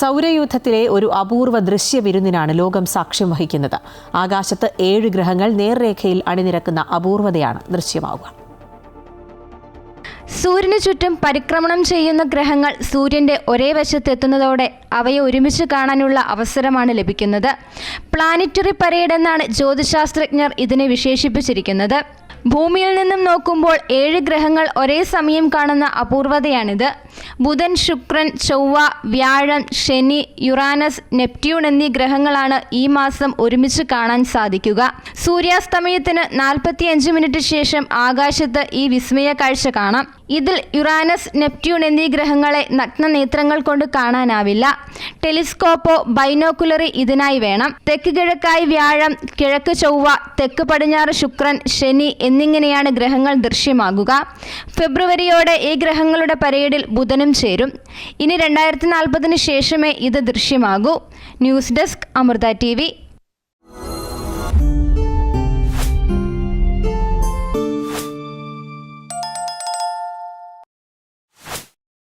സൗരയൂഥത്തിലെ ഒരു അപൂർവ ദൃശ്യ വിരുന്നിനാണ് ലോകം സാക്ഷ്യം വഹിക്കുന്നത്. ആകാശത്ത് ഏഴ് ഗ്രഹങ്ങൾ നേർരേഖയിൽ അണിനിരക്കുന്ന അപൂർവതയാണ് ദൃശ്യമാവുക. സൂര്യന് ചുറ്റും പരിക്രമണം ചെയ്യുന്ന ഗ്രഹങ്ങൾ സൂര്യന്റെ ഒരേ വശത്തെത്തുന്നതോടെ അവയെ ഒരുമിച്ച് കാണാനുള്ള അവസരമാണ് ലഭിക്കുന്നത്. പ്ലാനറ്ററി പരേഡ് എന്നാണ് ജ്യോതിശാസ്ത്രജ്ഞർ ഇതിനെ വിശേഷിപ്പിച്ചിരിക്കുന്നത്. ഭൂമിയിൽ നിന്നും നോക്കുമ്പോൾ ഏഴ് ഗ്രഹങ്ങൾ ഒരേ സമയം കാണുന്ന അപൂർവതയാണിത്. ബുധൻ ശുക്രൻ ചൊവ്വ വ്യാഴം ശനി യുറാനസ് നെപ്റ്റ്യൂൺ എന്നീ ഗ്രഹങ്ങളാണ് ഈ മാസം ഒരുമിച്ച് കാണാൻ സാധിക്കുക. സൂര്യാസ്തമയത്തിന് നാൽപ്പത്തിയഞ്ച് മിനിറ്റ് ശേഷം ആകാശത്ത് ഈ വിസ്മയ കാഴ്ച കാണാം. ഇതിൽ യുറാനസ് നെപ്റ്റ്യൂൺ എന്നീ ഗ്രഹങ്ങളെ നഗ്നനേത്രങ്ങൾ കൊണ്ട് കാണാനാവില്ല. ടെലിസ്കോപ്പോ ബൈനോക്കുലറി ഇതിനായി വേണം. തെക്ക് കിഴക്കായി വ്യാഴം കിഴക്ക് ചൊവ്വ തെക്ക് പടിഞ്ഞാറ് ശുക്രൻ ശനി എന്നിങ്ങനെയാണ് ഗ്രഹങ്ങൾ ദൃശ്യമാകുക. ഫെബ്രുവരിയോടെ ഈ ഗ്രഹങ്ങളുടെ പരേഡിൽ ബുധനും ചേരും. ഇനി രണ്ടായിരത്തി നാൽപ്പതിന് ശേഷമേ ഇത് ദൃശ്യമാകൂ. News desk Amrita T